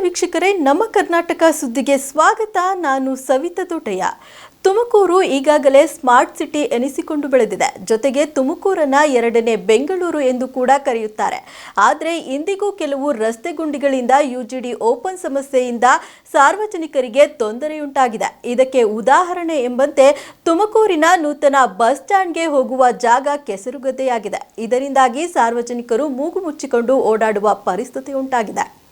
ವೀಕ್ಷಕರೇ, ನಮ್ಮ ಕರ್ನಾಟಕ ಸುದ್ದಿಗೆ ಸ್ವಾಗತ. ನಾನು ಸವಿತಾ ತೋಟಯ್ಯ. ತುಮಕೂರು ಈಗಾಗಲೇ ಸ್ಮಾರ್ಟ್ ಸಿಟಿ ಎನಿಸಿಕೊಂಡು ಬೆಳೆದಿದೆ. ಜೊತೆಗೆ ತುಮಕೂರನ್ನ ಎರಡನೇ ಬೆಂಗಳೂರು ಎಂದು ಕೂಡ ಕರೆಯುತ್ತಾರೆ. ಆದರೆ ಇಂದಿಗೂ ಕೆಲವು ರಸ್ತೆ ಗುಂಡಿಗಳಿಂದ ಯುಜಿಡಿ ಓಪನ್ ಸಮಸ್ಯೆಯಿಂದ ಸಾರ್ವಜನಿಕರಿಗೆ ತೊಂದರೆಯುಂಟಾಗಿದೆ. ಇದಕ್ಕೆ ಉದಾಹರಣೆ ಎಂಬಂತೆ ತುಮಕೂರಿನ ನೂತನ ಬಸ್ ಸ್ಟ್ಯಾಂಡ್ಗೆ ಹೋಗುವ ಜಾಗ ಕೆಸರುಗದ್ದೆಯಾಗಿದೆ. ಇದರಿಂದಾಗಿ ಸಾರ್ವಜನಿಕರು ಮೂಗು ಮುಚ್ಚಿಕೊಂಡು ಓಡಾಡುವ ಪರಿಸ್ಥಿತಿ ಉಂಟಾಗಿದೆ.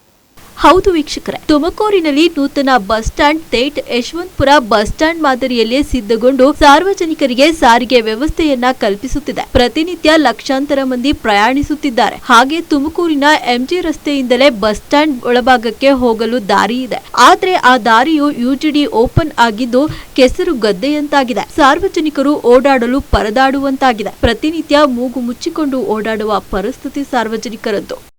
ಹೌದು ವೀಕ್ಷಕರೇ, ತುಮಕೂರಿನಲ್ಲಿ ನೂತನ ಬಸ್ ಸ್ಟ್ಯಾಂಡ್ ತೇಟ್ ಯಶವಂತಪುರ ಬಸ್ ಸ್ಟ್ಯಾಂಡ್ ಮಾದರಿಯಲ್ಲೇ ಸಿದ್ಧಗೊಂಡು ಸಾರ್ವಜನಿಕರಿಗೆ ಸಾರಿಗೆ ವ್ಯವಸ್ಥೆಯನ್ನ ಕಲ್ಪಿಸುತ್ತಿದೆ. ಪ್ರತಿನಿತ್ಯ ಲಕ್ಷಾಂತರ ಮಂದಿ ಪ್ರಯಾಣಿಸುತ್ತಿದ್ದಾರೆ. ಹಾಗೆ ತುಮಕೂರಿನ ಎಂಜಿ ರಸ್ತೆಯಿಂದಲೇ ಬಸ್ ಸ್ಟ್ಯಾಂಡ್ ಒಳಭಾಗಕ್ಕೆ ಹೋಗಲು ದಾರಿ ಇದೆ. ಆದ್ರೆ ಆ ದಾರಿಯು ಯುಜಿಡಿ ಓಪನ್ ಆಗಿದ್ದು ಕೆಸರು ಗದ್ದೆಯಂತಾಗಿದೆ. ಸಾರ್ವಜನಿಕರು ಓಡಾಡಲು ಪರದಾಡುವಂತಾಗಿದೆ. ಪ್ರತಿನಿತ್ಯ ಮೂಗು ಮುಚ್ಚಿಕೊಂಡು ಓಡಾಡುವ ಪರಿಸ್ಥಿತಿ ಸಾರ್ವಜನಿಕರದ್ದು.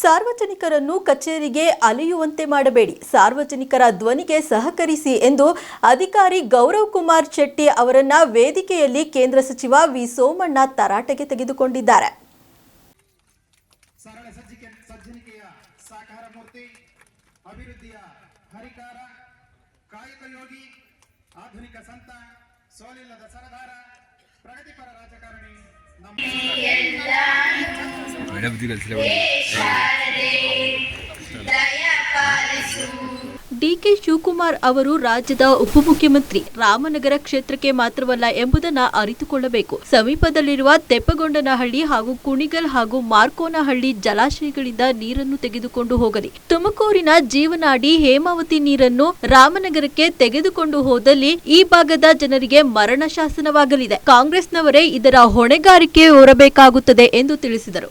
ಸಾರ್ವಜನಿಕರನ್ನು ಕಚೇರಿಗೆ ಅಲೆಯುವಂತೆ ಮಾಡಬೇಡಿ. ಸಾರ್ವಜನಿಕರ ಧ್ವನಿಗೆ ಸಹಕರಿಸಿ ಎಂದು ಅಧಿಕಾರಿ ಗೌರವ್ ಕುಮಾರ್ ಶೆಟ್ಟಿ ಅವರನ್ನ ವೇದಿಕೆಯಲ್ಲಿ ಕೇಂದ್ರ ಸಚಿವ ವಿ. ಸೋಮಣ್ಣ ತರಾಟೆಗೆ ತೆಗೆದುಕೊಂಡಿದ್ದಾರೆ. ಆಧುನಿಕ ಸಂತ, ಸೋಲಿಲ್ಲದ ಸರದಾರ, ಪ್ರಗತಿಪರ ರಾಜಕಾರಣಿ ನಮ್ಮ ಡಿಕೆ ಶಿವಕುಮಾರ್ ಅವರು ರಾಜ್ಯದ ಉಪಮುಖ್ಯಮಂತ್ರಿ. ರಾಮನಗರ ಕ್ಷೇತ್ರಕ್ಕೆ ಮಾತ್ರವಲ್ಲ ಎಂಬುದನ್ನು ಅರಿತುಕೊಳ್ಳಬೇಕು. ಸಮೀಪದಲ್ಲಿರುವ ತೆಪ್ಪಗೊಂಡನಹಳ್ಳಿ ಹಾಗೂ ಕುಣಿಗಲ್ ಹಾಗೂ ಮಾರ್ಕೋನಹಳ್ಳಿ ಜಲಾಶಯಗಳಿಂದ ನೀರನ್ನು ತೆಗೆದುಕೊಂಡು ಹೋಗಲಿ. ತುಮಕೂರಿನ ಜೀವನಾಡಿ ಹೇಮಾವತಿ ನೀರನ್ನು ರಾಮನಗರಕ್ಕೆ ತೆಗೆದುಕೊಂಡು ಹೋದಲ್ಲಿ ಈ ಭಾಗದ ಜನರಿಗೆ ಮರಣ ಶಾಸನವಾಗಲಿದೆ. ಕಾಂಗ್ರೆಸ್ನವರೇ ಇದರ ಹೊಣೆಗಾರಿಕೆ ಹೊರಬೇಕಾಗುತ್ತದೆ ಎಂದು ತಿಳಿಸಿದರು.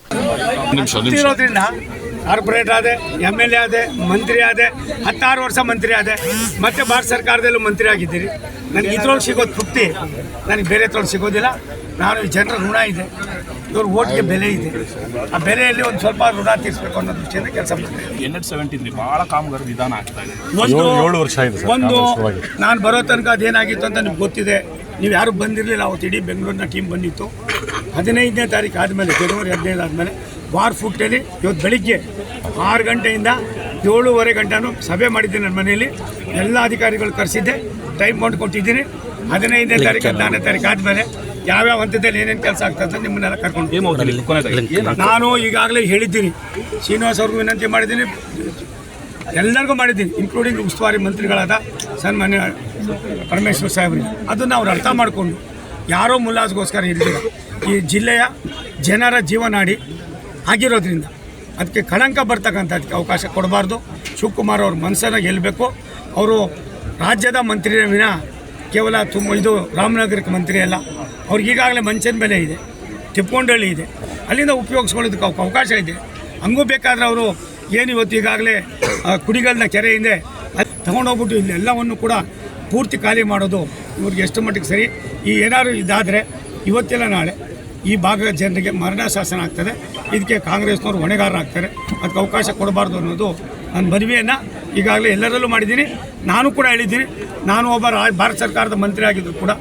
ಕಾರ್ಪೊರೇಟ್ ಆದೆ ಎಂ ಎಲ್ ಎ ಆದೆ ಮಂತ್ರಿ ಆದೆ ಹತ್ತಾರು ವರ್ಷ ಮಂತ್ರಿ ಆದೆ. ಮತ್ತೆ ಭಾರತ ಸರ್ಕಾರದಲ್ಲೂ ಮಂತ್ರಿ ಆಗಿದ್ದೀರಿ. ನನಗೆ ಇದ್ರೊಳಗೆ ಸಿಗೋದು ತೃಪ್ತಿ. ನನಗೆ ಬೇರೆ ತೊಳಗೆ ಸಿಗೋದಿಲ್ಲ. ನಾನು ಈ ಜನರ ಋಣ ಇದೆ. ಇವ್ರ ಓಟ್ಗೆ ಬೆಲೆ ಇದೆ. ಆ ಬೆಲೆಯಲ್ಲಿ ಒಂದು ಸ್ವಲ್ಪ ಋಣ ತೀರಿಸಬೇಕು ಅನ್ನೋ ದೃಷ್ಟಿಯಿಂದ ಕೆಲಸ ಮಾಡ್ತೀನಿ ಎನ್ ಎಚ್ ಸೆವೆಂಟೀನ್ ಭಾಳ ಕಾಮಗಾರಿ ನಿಧಾನ ಆಗ್ತಾ ಇದೆ. ಒಂದು ಏಳು- ಏಳು ವರ್ಷ ಆಗಿದೆ ಒಂದು ನಾನು ಬರೋ ತನಕ ಅದೇನಾಗಿತ್ತು ಅಂತ ನಿಮ್ಗೆ ಗೊತ್ತಿದೆ. ನೀವು ಯಾರು ಬಂದಿರಲಿಲ್ಲ ಅವತ್ತು ಇಡೀ ಬೆಂಗಳೂರಿನ ಟೀಮ್ ಬಂದಿತ್ತು. ಹದಿನೈದನೇ ತಾರೀಕು ಆದಮೇಲೆ ಜನವರಿ ಹದಿನೈದು ಆದಮೇಲೆ ವಾರ್ ಫುಟ್ಟಲ್ಲಿ ಇವತ್ತು ಬೆಳಿಗ್ಗೆ ಆರು ಗಂಟೆಯಿಂದ ಏಳೂವರೆ ಗಂಟೆನೂ ಸಭೆ ಮಾಡಿದ್ದೀನಿ ನನ್ನ ಮನೆಯಲ್ಲಿ. ಎಲ್ಲ ಅಧಿಕಾರಿಗಳು ಕರೆಸಿದ್ದೆ. ಟೈಮ್ ಮಾಡಿ ಕೊಟ್ಟಿದ್ದೀನಿ. ಹದಿನೈದನೇ ತಾರೀಕು ಹದಿನಾರನೇ ತಾರೀಕು ಆದಮೇಲೆ ಯಾವ್ಯಾವ ಹಂತದಲ್ಲಿ ಏನೇನು ಕೆಲಸ ಆಗ್ತದೆ ನಿಮ್ಮನ್ನೆಲ್ಲ ಕರ್ಕೊಂಡು ನಾನು ಈಗಾಗಲೇ ಹೇಳಿದ್ದೀನಿ. ಶ್ರೀನಿವಾಸ್ ಅವ್ರಿಗೂ ವಿನಂತಿ ಮಾಡಿದ್ದೀನಿ. ಎಲ್ಲರಿಗೂ ಮಾಡಿದ್ದೀನಿ ಇನ್ಕ್ಲೂಡಿಂಗ್ ಉಸ್ತುವಾರಿ ಮಂತ್ರಿಗಳಾದ ಸನ್ಮಾನ್ಯ ಪರಮೇಶ್ವರ್ ಸಾಹೇಬ್ರಿಗೆ. ಅದನ್ನು ಅವ್ರು ಅರ್ಥ ಮಾಡಿಕೊಂಡು ಯಾರೋ ಮುಲ್ಲಾಸ್ಗೋಸ್ಕರ ಇರಲಿಲ್ಲ ಈ ಜಿಲ್ಲೆಯ ಜನರ ಜೀವನಾಡಿ ಆಗಿರೋದ್ರಿಂದ ಅದಕ್ಕೆ ಕಳಂಕ ಬರ್ತಕ್ಕಂಥ ಅದಕ್ಕೆ ಅವಕಾಶ ಕೊಡಬಾರ್ದು. ಶಿವಕುಮಾರ್ ಅವ್ರ ಮನಸ್ಸನ್ನು ಗೆಲ್ಲಬೇಕು ಅವರು ರಾಜ್ಯದ ಮಂತ್ರಿ ವಿನ ಕೇವಲ ತುಂಬ ಇದು ರಾಮನಗರಕ್ಕೆ ಮಂತ್ರಿ ಅಲ್ಲ. ಅವ್ರಿಗೆ ಈಗಾಗಲೇ ಮಂಚನ ಬೆಲೆ ಇದೆ ತಿಪ್ಪೊಂಡಳ್ಳಿ ಇದೆ. ಅಲ್ಲಿಂದ ಉಪಯೋಗಿಸ್ಕೊಳ್ಳೋದಕ್ಕೆ ಅವಕಾಶ ಇದೆ. ಹಂಗೂ ಬೇಕಾದ್ರೆ ಅವರು ಏನು ಇವತ್ತು ಈಗಾಗಲೇ ಕುಡಿಗಳನ್ನ ಕೆರೆಯಿಂದ ಅದು ತಗೊಂಡೋಗ್ಬಿಟ್ಟು ಇಲ್ಲೆಲ್ಲವನ್ನು ಕೂಡ ಪೂರ್ತಿ ಖಾಲಿ ಮಾಡೋದು ಇವ್ರಿಗೆ ಎಷ್ಟು ಮಟ್ಟಿಗೆ ಸರಿ. ಈ ಏನಾದ್ರು ಇದಾದರೆ ಇವತ್ತೆಲ್ಲ ನಾಳೆ ಈ ಭಾಗದ ಜನರಿಗೆ ಮರಣ ಶಾಸನ ಆಗ್ತದೆ. ಇದಕ್ಕೆ ಕಾಂಗ್ರೆಸ್ನವರು ಹೊಣೆಗಾರರಾಗ್ತಾರೆ. ಅದಕ್ಕೆ ಅವಕಾಶ ಕೊಡಬಾರ್ದು ಅನ್ನೋದು ನನ್ನ ಮನವಿಯನ್ನು ಈಗಾಗಲೇ ಎಲ್ಲರಲ್ಲೂ ಮಾಡಿದ್ದೀನಿ. ನಾನು ಕೂಡ ಹೇಳಿದ್ದೀನಿ. ನಾನು ಒಬ್ಬ ರಾ ಭಾರತ ಸರ್ಕಾರದ ಮಂತ್ರಿ ಆಗಿದ್ರು ಕೂಡ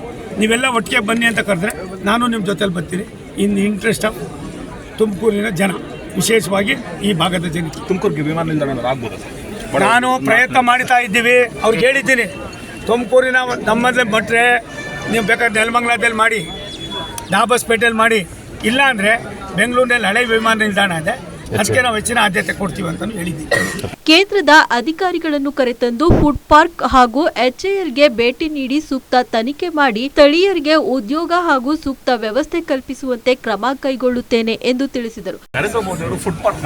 ನೀವೆಲ್ಲ ಒಟ್ಟಿಗೆ ಬನ್ನಿ ಅಂತ ಕರೆದ್ರೆ ನಾನು ನಿಮ್ಮ ಜೊತೆಲಿ ಬರ್ತೀನಿ. ಇನ್ ಇಂಟ್ರೆಸ್ಟ್ ಆಫ್ ತುಮಕೂರಿನ ಜನ ವಿಶೇಷವಾಗಿ ಈ ಭಾಗದ ಜನ ತುಮಕೂರಿಗೆ ವಿಮಾನ ನಿಲ್ದಾಣ ಆಗ್ಬೋದು ನಾನು ಪ್ರಯತ್ನ ಮಾಡ್ತಾ ಇದ್ದೀವಿ. ಅವ್ರಿಗೆ ಹೇಳಿದ್ದೀನಿ. ತುಮಕೂರಿನ ನಮ್ಮಲ್ಲೇ ಬಿಟ್ಟರೆ ನೀವು ಬೇಕಾದ್ರೆ ನೆಲಮಂಗ್ಲದಲ್ಲಿ ಮಾಡಿ. ಡಾಬಸ್ಪೇಟೆಯಲ್ಲಿ ಮಾಡಿ ಇಲ್ಲ ಅಂದರೆ ಬೆಂಗಳೂರಿನಲ್ಲಿ ಹಳೆ ವಿಮಾನ ನಿಲ್ದಾಣ ಇದೆ. ಅದಕ್ಕೆ ನಾವು ಹೆಚ್ಚಿನ ಆದ್ಯತೆ ಕೊಡ್ತೀವಿ ಅಂತ ಹೇಳಿದ್ದೀವಿ. ಕೇಂದ್ರದ ಅಧಿಕಾರಿಗಳನ್ನು ಕರೆತಂದು ಫುಡ್ ಪಾರ್ಕ್ ಹಾಗೂ ಎಚ್ಎಎಲ್ಗೆ ಭೇಟಿ ನೀಡಿ ಸೂಕ್ತ ತನಿಖೆ ಮಾಡಿ ಸ್ಥಳೀಯರಿಗೆ ಉದ್ಯೋಗ ಹಾಗೂ ಸೂಕ್ತ ವ್ಯವಸ್ಥೆ ಕಲ್ಪಿಸುವಂತೆ ಕ್ರಮ ಕೈಗೊಳ್ಳುತ್ತೇನೆ ಎಂದು ತಿಳಿಸಿದರು. ಫುಡ್ ಪಾರ್ಕ್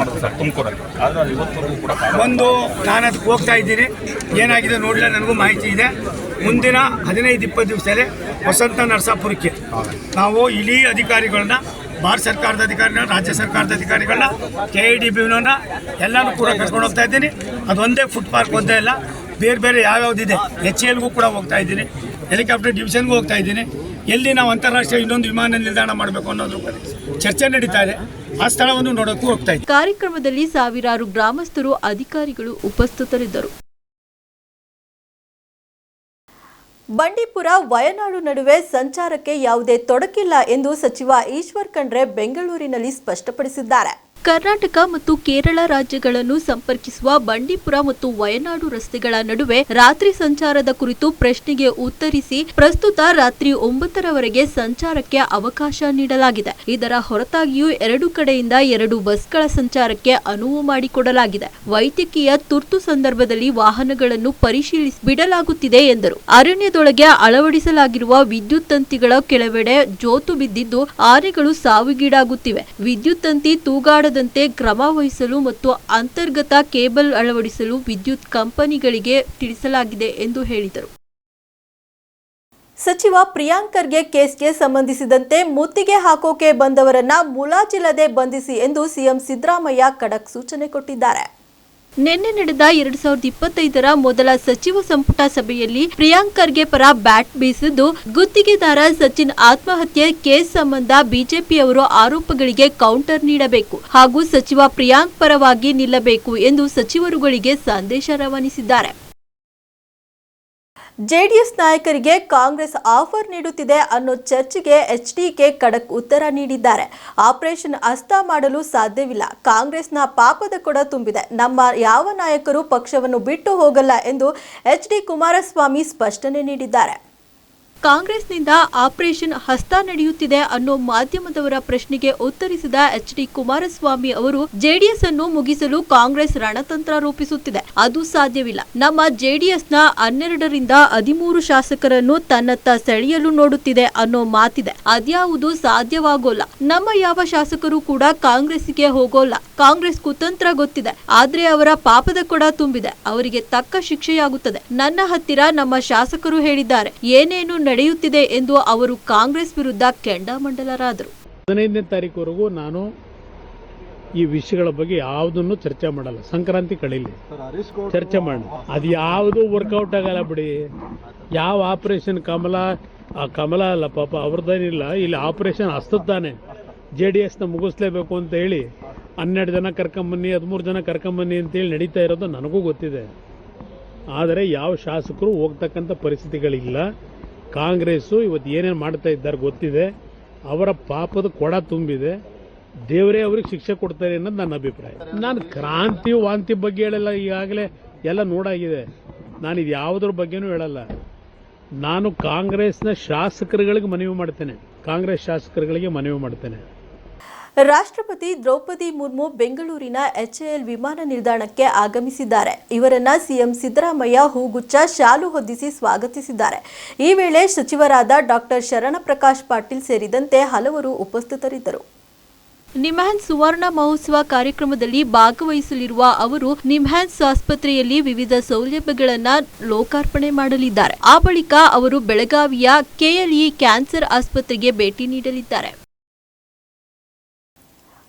ಒಂದು ನಾನು ಅದಕ್ಕೆ ಹೋಗ್ತಾ ಇದ್ದೀನಿ. ಏನಾಗಿದೆ ನೋಡಿಲ್ಲ ನನಗೂ ಮಾಹಿತಿ ಇದೆ. ಮುಂದಿನ ಹದಿನೈದು ಇಪ್ಪತ್ತು ದಿವಸದಲ್ಲಿ ವಸಂತ ನರಸಾಪುರಕ್ಕೆ ನಾವು ಇಲ್ಲಿ ಅಧಿಕಾರಿಗಳನ್ನ ಭಾರತ ಸರ್ಕಾರದ ಅಧಿಕಾರಿಗಳನ್ನ ರಾಜ್ಯ ಸರ್ಕಾರದ ಅಧಿಕಾರಿಗಳನ್ನ ಕೆ ಐ ಡಿ ಬಿನನ್ನ ಎಲ್ಲನೂ ಕೂಡ ಕರ್ಕೊಂಡು ಹೋಗ್ತಾ ಇದ್ದೀನಿ. ಅದೊಂದೇ ಫುಡ್ ಪಾರ್ಕ್ ಒಂದೇ ಇಲ್ಲ ಬೇರೆ ಬೇರೆ ಯಾವ್ಯಾವುದಿದೆ ಎಚ್ ಎಲ್ಗೂ ಕೂಡ ಹೋಗ್ತಾ ಇದ್ದೀನಿ. ಹೆಲಿಕಾಪ್ಟರ್ ಡಿವಿಷನ್ಗೂ ಹೋಗ್ತಾ ಇದ್ದೀನಿ. ಎಲ್ಲಿ ನಾವು ಅಂತಾರಾಷ್ಟ್ರೀಯ ಇನ್ನೊಂದು ವಿಮಾನ ನಿಲ್ದಾಣ ಮಾಡಬೇಕು ಅನ್ನೋದ್ರ ಬಗ್ಗೆ ಚರ್ಚೆ ನಡೀತಾ ಇದೆ. ಆ ಸ್ಥಳವನ್ನು ನೋಡೋಕ್ಕೂ ಹೋಗ್ತಾ ಇದ್ದೀನಿ. ಕಾರ್ಯಕ್ರಮದಲ್ಲಿ ಸಾವಿರಾರು ಗ್ರಾಮಸ್ಥರು, ಅಧಿಕಾರಿಗಳು ಉಪಸ್ಥಿತರಿದ್ದರು. ಬಂಡೀಪುರ ವಯನಾಡು ನಡುವೆ ಸಂಚಾರಕ್ಕೆ ಯಾವುದೇ ತೊಡಕಿಲ್ಲ ಎಂದು ಸಚಿವ ಈಶ್ವರ್ ಖಂಡ್ರೆ ಬೆಂಗಳೂರಿನಲ್ಲಿ ಸ್ಪಷ್ಟಪಡಿಸಿದ್ದಾರೆ. ಕರ್ನಾಟಕ ಮತ್ತು ಕೇರಳ ರಾಜ್ಯಗಳನ್ನು ಸಂಪರ್ಕಿಸುವ ಬಂಡೀಪುರ ಮತ್ತು ವಯನಾಡು ರಸ್ತೆಗಳ ನಡುವೆ ರಾತ್ರಿ ಸಂಚಾರದ ಕುರಿತು ಪ್ರಶ್ನೆಗೆ ಉತ್ತರಿಸಿ ಪ್ರಸ್ತುತ ರಾತ್ರಿ ಒಂಬತ್ತರವರೆಗೆ ಸಂಚಾರಕ್ಕೆ ಅವಕಾಶ ನೀಡಲಾಗಿದೆ. ಇದರ ಹೊರತಾಗಿಯೂ ಎರಡು ಕಡೆಯಿಂದ ಎರಡು ಬಸ್ಗಳ ಸಂಚಾರಕ್ಕೆ ಅನುವು ಮಾಡಿಕೊಡಲಾಗಿದೆ. ವೈದ್ಯಕೀಯ ತುರ್ತು ಸಂದರ್ಭದಲ್ಲಿ ವಾಹನಗಳನ್ನು ಪರಿಶೀಲಿಸಿ ಬಿಡಲಾಗುತ್ತಿದೆ ಎಂದರು. ಅರಣ್ಯದೊಳಗೆ ಅಳವಡಿಸಲಾಗಿರುವ ವಿದ್ಯುತ್ ತಂತಿಗಳ ಕೆಳವೆಡೆ ಜೋತು ಬಿದ್ದಿದ್ದು, ಆನೆಗಳು ಸಾವಿಗೀಡಾಗುತ್ತಿವೆ. ವಿದ್ಯುತ್ ತಂತಿ ತೂಗಾಡದಂತೆ ಕ್ರಮ ವಹಿಸಲು ಮತ್ತು ಅಂತರ್ಗತ ಕೇಬಲ್ ಅಳವಡಿಸಲು ವಿದ್ಯುತ್ ಕಂಪನಿಗಳಿಗೆ ತಿಳಿಸಲಾಗಿದೆ ಎಂದು ಹೇಳಿದರು. ಸಚಿವ ಪ್ರಿಯಾಂಕ್ ಖರ್ಗೆ ಕೇಸ್ಗೆ ಸಂಬಂಧಿಸಿದಂತೆ ಮುತ್ತಿಗೆ ಹಾಕೋಕೆ ಬಂದವರನ್ನ ಮುಲಾಜಿಲ್ಲದೆ ಬಂಧಿಸಿ ಎಂದು ಸಿಎಂ ಸಿದ್ದರಾಮಯ್ಯ ಖಡಕ್ ಸೂಚನೆ ಕೊಟ್ಟಿದ್ದಾರೆ. ನಿನ್ನೆ ನಡೆದ ಎರಡ್ ಸಾವಿರದ ಇಪ್ಪತ್ತೈದರ ಮೊದಲ ಸಚಿವ ಸಂಪುಟ ಸಭೆಯಲ್ಲಿ ಪ್ರಿಯಾಂಕ್ ಖರ್ಗೆ ಪರ ಬ್ಯಾಟ್ ಬೀಸಿದ್ದು, ಗುತ್ತಿಗೆದಾರ ಸಚಿನ್ ಆತ್ಮಹತ್ಯೆ ಕೇಸ್ ಸಂಬಂಧ ಬಿಜೆಪಿಯವರು ಆರೋಪಗಳಿಗೆ ಕೌಂಟರ್ ನೀಡಬೇಕು ಹಾಗೂ ಸಚಿವ ಪ್ರಿಯಾಂಕ್ ಪರವಾಗಿ ನಿಲ್ಲಬೇಕು ಎಂದು ಸಚಿವರುಗಳಿಗೆ ಸಂದೇಶ ರವಾನಿಸಿದ್ದಾರೆ. ಜೆಡಿಎಸ್ ನಾಯಕರಿಗೆ ಕಾಂಗ್ರೆಸ್ ಆಫರ್ ನೀಡುತ್ತಿದೆ ಅನ್ನೋ ಚರ್ಚೆಗೆ ಎಚ್ಡಿಕೆ ಖಡಕ್ ಉತ್ತರ ನೀಡಿದ್ದಾರೆ. ಆಪರೇಷನ್ ಅಸ್ತ ಮಾಡಲು ಸಾಧ್ಯವಿಲ್ಲ. ಕಾಂಗ್ರೆಸ್ನ ಪಾಪದ ಕೊಡ ತುಂಬಿದೆ. ನಮ್ಮ ಯಾವ ನಾಯಕರು ಪಕ್ಷವನ್ನು ಬಿಟ್ಟು ಹೋಗಲ್ಲ ಎಂದು ಎಚ್ ಡಿ ಕುಮಾರಸ್ವಾಮಿ ಸ್ಪಷ್ಟನೆ ನೀಡಿದ್ದಾರೆ. ಕಾಂಗ್ರೆಸ್ನಿಂದ ಆಪರೇಷನ್ ಹಸ್ತ ನಡೆಯುತ್ತಿದೆ ಅನ್ನೋ ಮಾಧ್ಯಮದವರ ಪ್ರಶ್ನೆಗೆ ಉತ್ತರಿಸಿದ ಎಚ್ ಡಿ ಕುಮಾರಸ್ವಾಮಿ ಅವರು, ಜೆಡಿಎಸ್ ಅನ್ನು ಮುಗಿಸಲು ಕಾಂಗ್ರೆಸ್ ರಣತಂತ್ರ ರೂಪಿಸುತ್ತಿದೆ. ಅದು ಸಾಧ್ಯವಿಲ್ಲ. ನಮ್ಮ ಜೆಡಿಎಸ್ನ ಹನ್ನೆರಡರಿಂದ ಹದಿಮೂರು ಶಾಸಕರನ್ನು ತನ್ನತ್ತ ಸೆಳೆಯಲು ನೋಡುತ್ತಿದೆ ಅನ್ನೋ ಮಾತಿದೆ. ಅದ್ಯಾವುದು ಸಾಧ್ಯವಾಗೋಲ್ಲ. ನಮ್ಮ ಯಾವ ಶಾಸಕರು ಕೂಡ ಕಾಂಗ್ರೆಸ್ಗೆ ಹೋಗೋಲ್ಲ. ಕಾಂಗ್ರೆಸ್ ಕುತಂತ್ರ ಗೊತ್ತಿದೆ. ಆದ್ರೆ ಅವರ ಪಾಪದ ಕೊಡ ತುಂಬಿದೆ. ಅವರಿಗೆ ತಕ್ಕ ಶಿಕ್ಷೆಯಾಗುತ್ತದೆ. ನನ್ನ ಹತ್ತಿರ ನಮ್ಮ ಶಾಸಕರು ಹೇಳಿದ್ದಾರೆ. ಏನೇನು ನಡೆಯುತ್ತಿದೆ ಎಂದು ಅವರು ಕಾಂಗ್ರೆಸ್ ವಿರುದ್ಧ ಕೆಂಡಾಮಂಡಲರಾದರು. ಹದಿನೈದನೇ ತಾರೀಕುವರೆಗೂ ನಾನು ಈ ವಿಷಯಗಳ ಬಗ್ಗೆ ಯಾವುದನ್ನು ಚರ್ಚೆ ಮಾಡಲ್ಲ. ಸಂಕ್ರಾಂತಿ ಕಳೀಲಿ ಚರ್ಚೆ ಮಾಡೋಣ. ಅದು ಯಾವುದು ವರ್ಕೌಟ್ ಆಗಲ್ಲ ಬಿಡಿ. ಯಾವ ಆಪರೇಷನ್ ಕಮಲ, ಆ ಕಮಲ ಅಲ್ಲ ಪಾಪ ಅವ್ರದ್ದೇನಿಲ್ಲ. ಇಲ್ಲಿ ಆಪರೇಷನ್ ಹಸ್ತದ್ದಾನೆ ಜೆ ಡಿ ಎಸ್ನ ಮುಗಿಸ್ಲೇಬೇಕು ಅಂತ ಹೇಳಿ ಹನ್ನೆರಡು ಜನ ಕರ್ಕೊಂಬನ್ನಿ, ಹದಿಮೂರು ಜನ ಕರ್ಕೊಂಬನ್ನಿ ಅಂತೇಳಿ ನಡೀತಾ ಇರೋದು ನನಗೂ ಗೊತ್ತಿದೆ. ಆದರೆ ಯಾವ ಶಾಸಕರು ಹೋಗ್ತಕ್ಕಂಥ ಪರಿಸ್ಥಿತಿಗಳಿಲ್ಲ. ಕಾಂಗ್ರೆಸ್ಸು ಇವತ್ತು ಏನೇನು ಮಾಡ್ತಾ ಇದ್ದಾರೆ ಗೊತ್ತಿದೆ. ಅವರ ಪಾಪದ ಕೊಡ ತುಂಬಿದೆ. ದೇವರೇ ಅವ್ರಿಗೆ ಶಿಕ್ಷೆ ಕೊಡ್ತಾರೆ ಅನ್ನೋದು ನನ್ನ ಅಭಿಪ್ರಾಯ. ನಾನು ಕ್ರಾಂತಿ ವಾಂತಿ ಬಗ್ಗೆ ಹೇಳಲ್ಲ, ಈಗಾಗಲೇ ಎಲ್ಲ ನೋಡಾಗಿದೆ. ನಾನು ಇದು ಯಾವುದ್ರ ಬಗ್ಗೆನೂ ಹೇಳಲ್ಲ. ನಾನು ಕಾಂಗ್ರೆಸ್ನ ಶಾಸಕರುಗಳಿಗೆ ಮನವಿ ಮಾಡ್ತೇನೆ. ಕಾಂಗ್ರೆಸ್ ಶಾಸಕರುಗಳಿಗೆ ಮನವಿ ಮಾಡ್ತೇನೆ. ರಾಷ್ಟ್ರಪತಿ ದ್ರೌಪದಿ ಮುರ್ಮು ಬೆಂಗಳೂರಿನ ಎಚ್ಎಎಲ್ ವಿಮಾನ ನಿಲ್ದಾಣಕ್ಕೆ ಆಗಮಿಸಿದ್ದಾರೆ. ಇವರನ್ನ ಸಿಎಂ ಸಿದ್ದರಾಮಯ್ಯ ಹೂಗುಚ್ಚ ಶಾಲು ಹೊದ್ದಿಸಿ ಸ್ವಾಗತಿಸಿದ್ದಾರೆ. ಈ ವೇಳೆ ಸಚಿವರಾದ ಡಾಕ್ಟರ್ ಶರಣಪ್ರಕಾಶ್ ಪಾಟೀಲ್ ಸೇರಿದಂತೆ ಹಲವರು ಉಪಸ್ಥಿತರಿದ್ದರು. ನಿಮ್ಹಾನ್ಸ್ ಸುವರ್ಣ ಮಹೋತ್ಸವ ಕಾರ್ಯಕ್ರಮದಲ್ಲಿ ಭಾಗವಹಿಸಲಿರುವ ಅವರು ನಿಮ್ಹಾನ್ಸ್ ಆಸ್ಪತ್ರೆಯಲ್ಲಿ ವಿವಿಧ ಸೌಲಭ್ಯಗಳನ್ನು ಲೋಕಾರ್ಪಣೆ ಮಾಡಲಿದ್ದಾರೆ. ಆ ಬಳಿಕ ಅವರು ಬೆಳಗಾವಿಯ ಕೆಎಲ್ಇ ಕ್ಯಾನ್ಸರ್ ಆಸ್ಪತ್ರೆಗೆ ಭೇಟಿ ನೀಡಲಿದ್ದಾರೆ.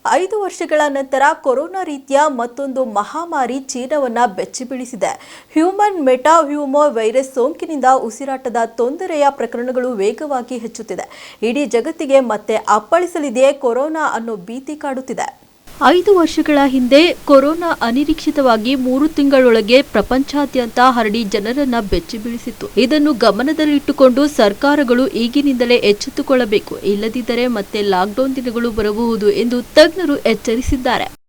ಐದು ವರ್ಷಗಳ ನಂತರ ಕೊರೋನಾ ರೀತಿಯ ಮತ್ತೊಂದು ಮಹಾಮಾರಿ ಚೀನಾವನ್ನ ಬೆಚ್ಚಿಬೀಳಿಸಿದೆ. ಹ್ಯೂಮನ್ ಮೆಟಾ ಹ್ಯೂಮೋ ವೈರಸ್ ಸೋಂಕಿನಿಂದ ಉಸಿರಾಟದ ತೊಂದರೆಯ ಪ್ರಕರಣಗಳು ವೇಗವಾಗಿ ಹೆಚ್ಚುತ್ತಿದೆ. ಇಡೀ ಜಗತ್ತಿಗೆ ಮತ್ತೆ ಅಪ್ಪಳಿಸಲಿದೆಯೇ ಕೊರೋನಾ ಅನ್ನೋ ಭೀತಿ ಕಾಡುತ್ತಿದೆ. ಐದು ವರ್ಷಗಳ ಹಿಂದೆ ಕೊರೋನಾ ಅನಿರೀಕ್ಷಿತವಾಗಿ ಮೂರು ತಿಂಗಳೊಳಗೆ ಪ್ರಪಂಚಾದ್ಯಂತ ಹರಡಿ ಜನರನ್ನ ಬೆಚ್ಚಿ ಬೀಳಿಸಿತ್ತು. ಇದನ್ನು ಗಮನದಲ್ಲಿಟ್ಟುಕೊಂಡು ಸರ್ಕಾರಗಳು ಈಗಿನಿಂದಲೇ ಎಚ್ಚೆತ್ತುಕೊಳ್ಳಬೇಕು. ಇಲ್ಲದಿದ್ದರೆ ಮತ್ತೆ ಲಾಕ್ಡೌನ್ ದಿನಗಳು ಬರಬಹುದು ಎಂದು ತಜ್ಞರು ಎಚ್ಚರಿಸಿದ್ದಾರೆ.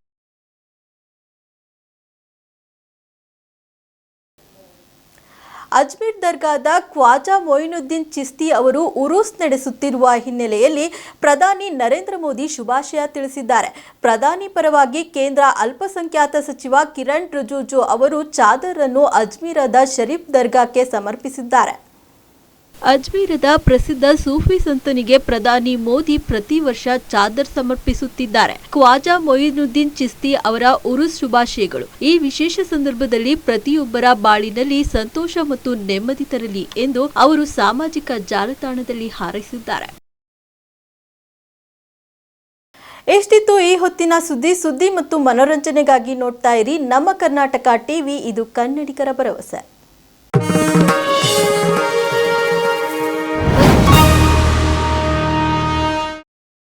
ಅಜ್ಮೀರ್ ದರ್ಗಾದ ಖ್ವಾಜಾ ಮೊಯಿನುದ್ದೀನ್ ಚಿಸ್ತಿ ಅವರು ಉರೂಸ್ ನಡೆಸುತ್ತಿರುವ ಹಿನ್ನೆಲೆಯಲ್ಲಿ ಪ್ರಧಾನಿ ನರೇಂದ್ರ ಮೋದಿ ಶುಭಾಶಯ ತಿಳಿಸಿದ್ದಾರೆ. ಪ್ರಧಾನಿ ಪರವಾಗಿ ಕೇಂದ್ರ ಅಲ್ಪಸಂಖ್ಯಾತ ಸಚಿವ ಕಿರಣ್ ರಿಜಿಜು ಅವರು ಚಾದರ್ ಅನ್ನು ಅಜ್ಮೀರದ ಶರೀಫ್ ದರ್ಗಾಕ್ಕೆ ಸಮರ್ಪಿಸಿದ್ದಾರೆ. ಅಜ್ಮೀರದ ಪ್ರಸಿದ್ಧ ಸೂಫಿ ಸಂತನಿಗೆ ಪ್ರಧಾನಿ ಮೋದಿ ಪ್ರತಿ ವರ್ಷ ಚಾದರ್ ಸಮರ್ಪಿಸುತ್ತಿದ್ದಾರೆ. ಖ್ವಾಜಾ ಮೊಯಿನುದ್ದೀನ್ ಚಿಸ್ತಿ ಅವರ ಉರುಸ್ ಶುಭಾಶಯಗಳು. ಈ ವಿಶೇಷ ಸಂದರ್ಭದಲ್ಲಿ ಪ್ರತಿಯೊಬ್ಬರ ಬಾಳಿನಲ್ಲಿ ಸಂತೋಷ ಮತ್ತು ನೆಮ್ಮದಿ ತರಲಿ ಎಂದು ಅವರು ಸಾಮಾಜಿಕ ಜಾಲತಾಣದಲ್ಲಿ ಹಾರೈಸಿದ್ದಾರೆ. ಎಷ್ಟಿತ್ತು ಈ ಹೊತ್ತಿನ ಸುದ್ದಿ? ಸುದ್ದಿ ಮತ್ತು ಮನೋರಂಜನೆಗಾಗಿ ನೋಡ್ತಾ ಇರಿ ನಮ್ಮ ಕರ್ನಾಟಕ ಟಿವಿ. ಇದು ಕನ್ನಡಿಗರ ಭರವಸೆ.